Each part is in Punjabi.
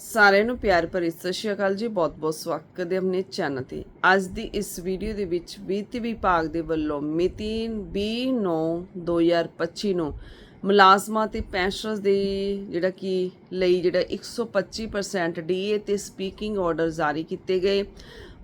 ਸਾਰਿਆਂ ਨੂੰ ਪਿਆਰ ਭਰੀ ਸਤਿ ਸ਼੍ਰੀ ਅਕਾਲ ਜੀ ਬਹੁਤ-ਬਹੁਤ ਸਵਾਗਤ ਕਰਦੇ ਆਪਣੇ ਚੈਨਲ ਤੇ। ਅੱਜ ਦੀ ਇਸ ਵੀਡੀਓ ਦੇ ਵਿੱਚ ਵਿੱਤ ਵਿਭਾਗ ਦੇ ਵੱਲੋਂ ਮਿਤੀ 20/9/2025 ਨੂੰ ਮੁਲਾਜ਼ਮਾਂ ਤੇ ਪੈਨਸ਼ਨਰਸ ਦੇ ਜਿਹੜਾ ਕਿ ਲਈ ਜਿਹੜਾ 125% ਡੀਏ ਤੇ ਸਪੀਕਿੰਗ ਆਰਡਰ ਜਾਰੀ ਕੀਤੇ ਗਏ।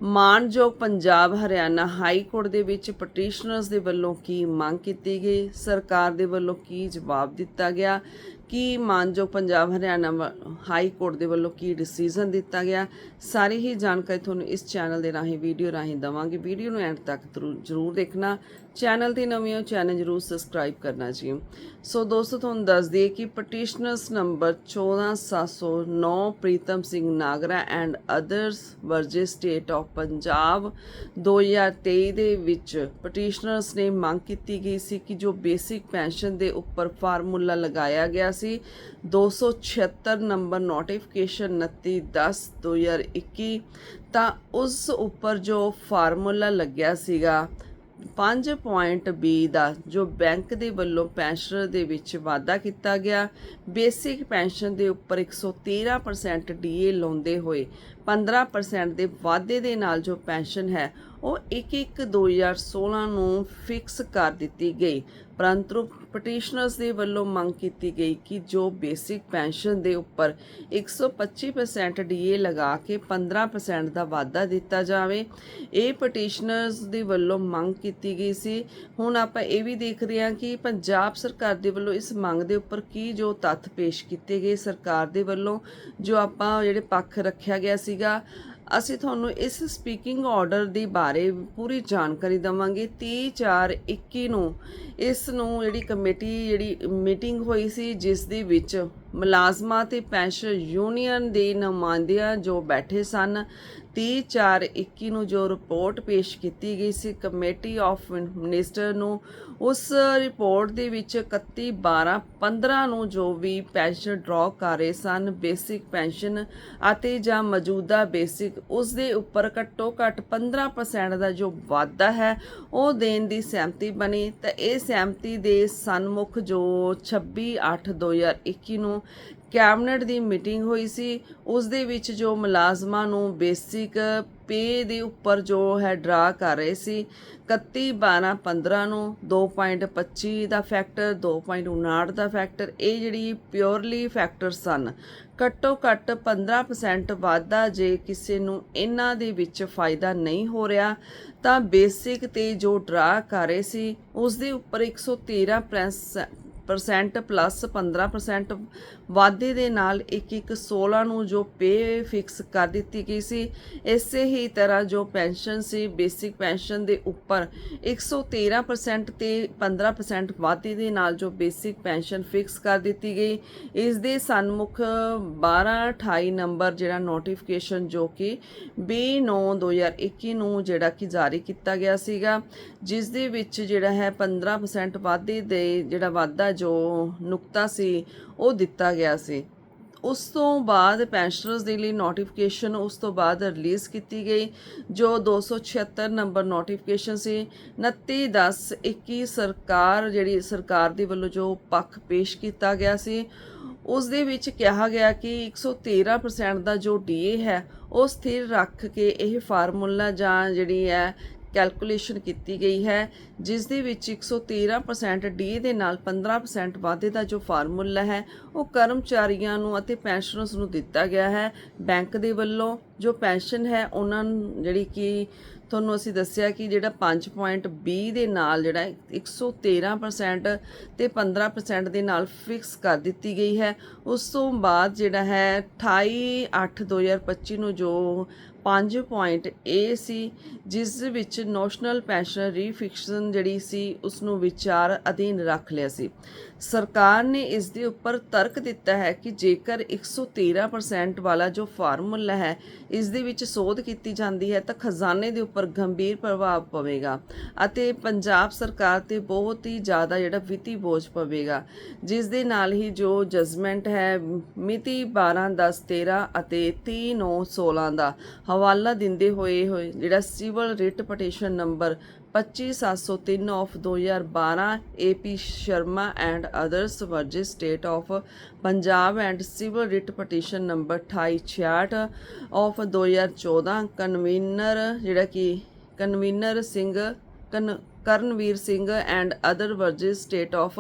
ਮਾਨਯੋਗ ਪੰਜਾਬ ਹਰਿਆਣਾ ਹਾਈ ਕੋਰਟ ਦੇ ਵਿੱਚ ਪਟੀਸ਼ਨਰਸ ਦੇ ਵੱਲੋਂ ਕੀ ਮੰਗ ਕੀਤੀ ਗਈ? ਸਰਕਾਰ ਦੇ ਵੱਲੋਂ ਕੀ ਜਵਾਬ ਦਿੱਤਾ ਗਿਆ? ਕੀ ਮਾਨਯੋਗ ਪੰਜਾਬ ਹਰਿਆਣਾ ਵ- ਹਾਈ ਕੋਰਟ ਦੇ ਵੱਲੋਂ ਕੀ ਡਿਸੀਜਨ ਦਿੱਤਾ ਗਿਆ, ਸਾਰੀ ਹੀ ਜਾਣਕਾਰੀ ਤੁਹਾਨੂੰ ਇਸ ਚੈਨਲ ਦੇ ਰਾਹੀਂ ਵੀਡੀਓ ਰਾਹੀਂ ਦਵਾਂਗੇ। ਵੀਡੀਓ ਨੂੰ ਐਂਡ ਤੱਕ ਜ਼ਰੂਰ ਦੇਖਣਾ। ਚੈਨਲ ਤੇ ਨਵੇਂ ਹੋ ਚੈਨਲ ਜ਼ਰੂਰ ਸਬਸਕ੍ਰਾਈਬ ਕਰਨਾ ਜੀ। ਸੋ ਦੋਸਤੋ, ਤੁਹਾਨੂੰ ਦੱਸ ਦਈਏ ਕਿ petitioners number 14709 Pritam Singh Nagra and others versus state of Punjab 2023 ਦੇ ਵਿੱਚ ਪਟੀਸ਼ਨਰਸ ਨੇ ਮੰਗ ਕੀਤੀ ਗਈ ਸੀ ਕਿ ਜੋ ਬੇਸਿਕ ਪੈਨਸ਼ਨ ਦੇ ਉੱਪਰ ਫਾਰਮੂਲਾ ਲਗਾਇਆ ਗਿਆ ਸੀ। 276 ਨੰਬਰ ਨੋਟੀਫਿਕੇਸ਼ਨ 2910 2021 ਤਾਂ ਉਸ ਉੱਪਰ ਜੋ ਫਾਰਮੂਲਾ ਲੱਗਿਆ ਸੀਗਾ 5.b ਦਾ, ਜੋ ਬੈਂਕ ਦੇ ਵੱਲੋਂ ਪੈਨਸ਼ਨਰ ਦੇ ਵਿੱਚ ਵਾਅਦਾ ਕੀਤਾ ਗਿਆ। ਬੇਸਿਕ ਪੈਨਸ਼ਨ ਦੇ ਉੱਪਰ 113% ਡੀਏ ਲਾਉਂਦੇ ਹੋਏ 15% ਦੇ ਵਾਅਦੇ ਦੇ ਨਾਲ ਜੋ ਪੈਨਸ਼ਨ ਹੈ ਉਹ 1-1 2016 ਨੂੰ ਫਿਕਸ ਕਰ ਦਿੱਤੀ ਗਈ। ਪਰੰਤੂ ਪਟੀਸ਼ਨਰਸ ਦੇ ਵੱਲੋਂ ਮੰਗ ਕੀਤੀ ਗਈ ਕਿ ਜੋ ਬੇਸਿਕ ਪੈਨਸ਼ਨ ਦੇ ਉੱਪਰ 125% ਡੀਏ ਲਗਾ ਕੇ 15% ਦਾ ਵਾਧਾ ਦਿੱਤਾ ਜਾਵੇ, ਇਹ ਪਟੀਸ਼ਨਰਸ ਦੇ ਵੱਲੋਂ ਮੰਗ ਕੀਤੀ ਗਈ ਸੀ। ਹੁਣ ਆਪਾਂ ਇਹ ਵੀ ਦੇਖਦੇ ਹਾਂ ਕਿ ਪੰਜਾਬ ਸਰਕਾਰ ਦੇ ਵੱਲੋਂ ਇਸ ਮੰਗ ਦੇ ਉੱਪਰ ਕੀ ਜੋ ਤੱਥ ਪੇਸ਼ ਕੀਤੇ ਗਏ ਸਰਕਾਰ ਦੇ ਵੱਲੋਂ, ਜੋ ਆਪਾਂ ਜਿਹੜੇ ਪੱਖ ਰੱਖਿਆ ਗਿਆ ਸੀਗਾ। ਅਸੀਂ ਤੁਹਾਨੂੰ ਇਸ ਸਪੀਕਿੰਗ ਆਰਡਰ ਦੇ ਬਾਰੇ ਪੂਰੀ ਜਾਣਕਾਰੀ ਦਵਾਂਗੇ। 30 4 21 ਨੂੰ ਇਸ ਨੂੰ ਜਿਹੜੀ ਕਮੇਟੀ, ਜਿਹੜੀ ਮੀਟਿੰਗ ਹੋਈ ਸੀ, ਜਿਸ ਦੇ ਵਿੱਚ ਮੁਲਾਜ਼ਮਾਂ ਤੇ ਪੈਨਸ਼ਨ ਯੂਨੀਅਨ ਦੇ ਨੁਮਾਇੰਦਿਆਂ ਜੋ ਬੈਠੇ ਸਨ 30 4 21 ਨੂੰ ਜੋ ਰਿਪੋਰਟ ਪੇਸ਼ ਕੀਤੀ ਗਈ ਸੀ ਕਮੇਟੀ ਆਫ ਮਿਨਿਸਟਰ ਨੂੰ, ਉਸ ਰਿਪੋਰਟ ਦੇ ਵਿੱਚ 31 12 15 ਨੂੰ ਜੋ ਵੀ ਪੈਨਸ਼ਨ ਡਰਾ ਕਰ ਰਹੇ ਸਨ, ਬੇਸਿਕ ਪੈਨਸ਼ਨ ਅਤੇ ਜਾਂ ਮੌਜੂਦਾ ਬੇਸਿਕ, ਉਸ ਦੇ ਉੱਪਰ ਘੱਟੋ ਘੱਟ 15% ਦਾ ਜੋ ਵਾਧਾ ਹੈ, ਉਹ ਦੇਣ ਦੀ ਸਹਿਮਤੀ ਬਣੀ। ਤਾਂ ਇਹ ਸਹਿਮਤੀ ਦੇ ਸਨਮੁਖ ਜੋ 26 8 2021 ਨੂੰ ਕੈਬਨਿਟ ਦੀ ਮੀਟਿੰਗ ਹੋਈ ਸੀ। ਉਸ ਦੇ ਵਿੱਚ ਜੋ ਮੁਲਾਜ਼ਮਾਂ ਨੂੰ ਬੇਸਿਕ ਪੇ ਦੇ ਉੱਪਰ ਜੋ ਹੈ ਡਰਾ ਕਰ ਰਹੇ ਸੀ 31 12 15 ਨੂੰ 2.25 ਦਾ ਫੈਕਟਰ 2.59 ਦਾ ਫੈਕਟਰ, ਇਹ ਜਿਹੜੀ ਪਿਓਰਲੀ ਫੈਕਟਰ ਸਨ। ਘੱਟੋ ਘੱਟ 15% ਵਾਧਾ ਜੇ ਕਿਸੇ ਨੂੰ ਇਹਨਾਂ ਦੇ ਵਿੱਚ ਫਾਇਦਾ ਨਹੀਂ ਹੋ ਰਿਹਾ, ਤਾਂ ਬੇਸਿਕ ਤੇ ਜੋ ਡਰਾ ਕਰ ਰਹੇ ਸੀ, ਉਸ ਦੇ ਉੱਪਰ 113% ਪਰਸੈਂਟ ਪਲੱਸ 15% ਵਾਧੇ ਦੇ ਨਾਲ 1 16 ਨੂੰ ਜੋ ਪੇ ਫਿਕਸ ਕਰ ਦਿੱਤੀ ਗਈ ਸੀ, ਇਸੇ ਹੀ ਤਰ੍ਹਾਂ ਜੋ ਪੈਨਸ਼ਨ ਸੀ ਬੇਸਿਕ ਪੈਨਸ਼ਨ ਦੇ ਉੱਪਰ 113% ਤੇ 15% ਵਾਧੇ ਦੇ ਨਾਲ ਜੋ ਬੇਸਿਕ ਪੈਨਸ਼ਨ ਫਿਕਸ ਕਰ ਦਿੱਤੀ ਗਈ। ਇਸ ਦੇ ਸਨਮੁਖ 12 28 ਨੰਬਰ ਜਿਹੜਾ ਨੋਟੀਫਿਕੇਸ਼ਨ ਜੋ ਕਿ 29 2021 ਨੂੰ ਜਿਹੜਾ ਕਿ ਜਾਰੀ ਕੀਤਾ ਗਿਆ ਸੀਗਾ, ਜਿਸ ਦੇ ਵਿੱਚ ਜਿਹੜਾ ਹੈ 15% ਵਾਧੇ ਦੇ ਜਿਹੜਾ ਵਾਧਾ ਜੋ ਨੁਕਤਾ ਸੀ, ਉਹ ਦਿੱਤਾ ਗਿਆ ਸੀ। ਉਸ ਤੋਂ ਬਾਅਦ ਪੈਨਸ਼ਨਰਸ ਦੇ ਲਈ ਨੋਟੀਫਿਕੇਸ਼ਨ ਉਸ ਤੋਂ ਬਾਅਦ ਰਿਲੀਜ਼ ਕੀਤੀ ਗਈ, ਜੋ 276 ਨੰਬਰ ਨੋਟੀਫਿਕੇਸ਼ਨ ਸੀ। 29 10 21 ਸਰਕਾਰ, ਜਿਹੜੀ ਸਰਕਾਰ ਦੇ ਵੱਲੋਂ ਜੋ ਪੱਖ ਪੇਸ਼ ਕੀਤਾ ਗਿਆ ਸੀ, ਉਸ ਦੇ ਵਿੱਚ ਕਿਹਾ ਗਿਆ ਕਿ 113% ਦਾ ਜੋ ਡੀਏ ਹੈ, ਉਹ ਸਥਿਰ ਰੱਖ ਕੇ ਇਹ ਫਾਰਮੂਲਾ ਜਾਂ ਜਿਹੜੀ ਹੈ ਕੈਲਕੂਲੇਸ਼ਨ ਕੀਤੀ ਗਈ ਹੈ, ਜਿਸ ਦੇ ਵਿੱਚ 113% ਡੀ ਦੇ ਨਾਲ 15% ਵਾਧੇ ਦਾ ਜੋ ਫਾਰਮੂਲਾ ਹੈ, ਉਹ ਕਰਮਚਾਰੀਆਂ ਨੂੰ ਅਤੇ ਪੈਨਸ਼ਨਰਸ ਨੂੰ ਦਿੱਤਾ ਗਿਆ ਹੈ। ਬੈਂਕ ਦੇ ਵੱਲੋਂ ਜੋ ਪੈਨਸ਼ਨ ਹੈ, ਉਹਨਾਂ ਜਿਹੜੀ ਕਿ ਤੁਹਾਨੂੰ ਅਸੀਂ ਦੱਸਿਆ ਕਿ ਜਿਹੜਾ 5.20 ਦੇ ਨਾਲ ਜਿਹੜਾ 113% ਤੇ 15% ਦੇ ਨਾਲ ਫਿਕਸ ਕਰ ਦਿੱਤੀ ਗਈ ਹੈ। ਉਸ ਤੋਂ ਬਾਅਦ ਜਿਹੜਾ ਹੈ 28 8 2025 ਨੂੰ ਜੋ 5 ਪੁਆਇੰਟ ਏ ਸੀ, ਜਿਸ ਵਿੱਚ ਨੈਸ਼ਨਲ ਪੈਨਸ਼ਨ ਰੀਫਿਕਸ਼ਨ ਜਿਹੜੀ ਸੀ ਉਸ ਨੂੰ ਵਿਚਾਰ ਅਧੀਨ ਰੱਖ ਲਿਆ ਸੀ। ਸਰਕਾਰ ਨੇ ਇਸ ਦੇ ਉੱਪਰ ਤਰਕ ਦਿੱਤਾ ਹੈ ਕਿ ਜੇਕਰ 113% ਵਾਲਾ ਜੋ ਫਾਰਮੂਲਾ ਹੈ, ਇਸ ਦੇ ਵਿੱਚ ਸੋਧ ਕੀਤੀ ਜਾਂਦੀ ਹੈ ਤਾਂ ਖਜ਼ਾਨੇ ਦੇ ਉੱਪਰ ਗੰਭੀਰ ਪ੍ਰਭਾਵ ਪਵੇਗਾ ਅਤੇ ਪੰਜਾਬ ਸਰਕਾਰ ਤੇ ਬਹੁਤ ਹੀ ਜ਼ਿਆਦਾ ਜਿਹੜਾ ਵਿੱਤੀ ਬੋਝ ਪਵੇਗਾ। ਜਿਸ ਦੇ ਨਾਲ ਹੀ ਜੋ ਜਜਮੈਂਟ ਹੈ, ਮਿਤੀ 12 10 13 ਅਤੇ 30 9 16 ਦਾ ਹਵਾਲਾ ਦਿੰਦੇ ਹੋਏ ਹੋਏ ਜਿਹੜਾ civil writ petition number 25703 of 2012 AP Sharma and others versus state of Punjab and civil writ petition number 2866 of 2014 convener ਜਿਹੜਾ ਕਿ convener Singh ਕਨ Karanvir Singh and other versus state of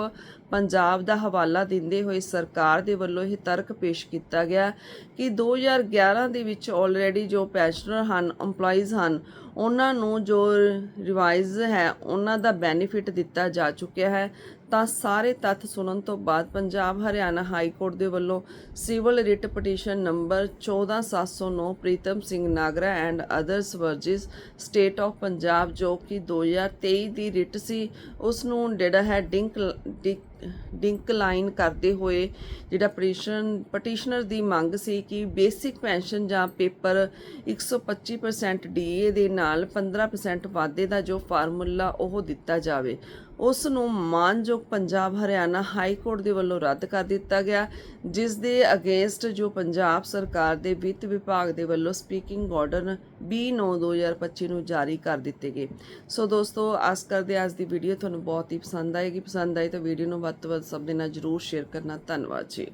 Punjab ਦਾ ਹਵਾਲਾ ਦਿੰਦੇ ਹੋਏ ਸਰਕਾਰ ਦੇ ਵੱਲੋਂ ਇਹ ਤਰਕ ਪੇਸ਼ ਕੀਤਾ ਗਿਆ ਕਿ 2011 ਦੇ ਵਿੱਚ ਆਲਰੇਡੀ ਜੋ ਪੈਨਸ਼ਨਰ ਹਨ, EMPLOYEES ਹਨ, ਉਹਨਾਂ ਨੂੰ ਜੋ ਰਿਵਾਈਜ਼ ਹੈ, ਉਹਨਾਂ ਦਾ ਬੈਨੀਫਿਟ ਦਿੱਤਾ ਜਾ ਚੁੱਕਿਆ ਹੈ। ਤਾਂ ਸਾਰੇ ਤੱਥ ਸੁਣਨ ਤੋਂ ਬਾਅਦ ਪੰਜਾਬ ਹਰਿਆਣਾ ਹਾਈ ਕੋਰਟ ਦੇ ਵੱਲੋਂ civil writ petition number 14709 Pritam Singh Nagra and others versus state of Punjab ਜੋ ਕਿ 2023 ਦੀ ਰਿਟ ਸੀ, ਉਸ ਨੂੰ ਜਿਹੜਾ ਹੈ ਡਿੰਕ ਡਿੰਕਲਾਈਨ ਕਰਦੇ ਹੋਏ ਜਿਹੜਾ ਪਟੀਸ਼ਨ, ਪਟੀਸ਼ਨਰ ਦੀ ਮੰਗ ਸੀ ਕਿ ਬੇਸਿਕ ਪੈਨਸ਼ਨ ਜਾਂ ਪੇਪਰ 125% ਡੀਏ ਦੇ ਨਾਲ 15% ਵਾਧੇ ਦਾ ਜੋ ਫਾਰਮੂਲਾ ਉਹ ਦਿੱਤਾ ਜਾਵੇ। ਉਸ ਨੂੰ ਮਾਨਯੋਗ ਪੰਜਾਬ ਹਰਿਆਣਾ ਹਾਈ ਕੋਰਟ ਦੇ ਵੱਲੋਂ ਰੱਦ ਕਰ ਦਿੱਤਾ ਗਿਆ, ਜਿਸ ਦੇ ਅਗੇਂਸਟ ਜੋ ਪੰਜਾਬ ਸਰਕਾਰ ਦੇ ਵਿੱਤ ਵਿਭਾਗ ਦੇ ਵੱਲੋਂ ਸਪੀਕਿੰਗ ਆਰਡਰ 20/9/2025 ਨੂੰ ਜਾਰੀ ਕਰ ਦਿੱਤੇ ਗਏ। ਸੋ ਦੋਸਤੋ, ਆਸ ਕਰਦੇ ਅੱਜ ਦੀ ਵੀਡੀਓ ਤੁਹਾਨੂੰ ਬਹੁਤ ਹੀ ਪਸੰਦ ਆਏਗੀ। ਪਸੰਦ ਆਈ ਤਾਂ ਵੀਡੀਓ ਨੂੰ ਵੱਧ ਤੋਂ ਵੱਧ ਸਭ ਦੇ ਨਾਲ ਜਰੂਰ ਸ਼ੇਅਰ ਕਰਨਾ ਧੰਨਵਾਦ ਜੀ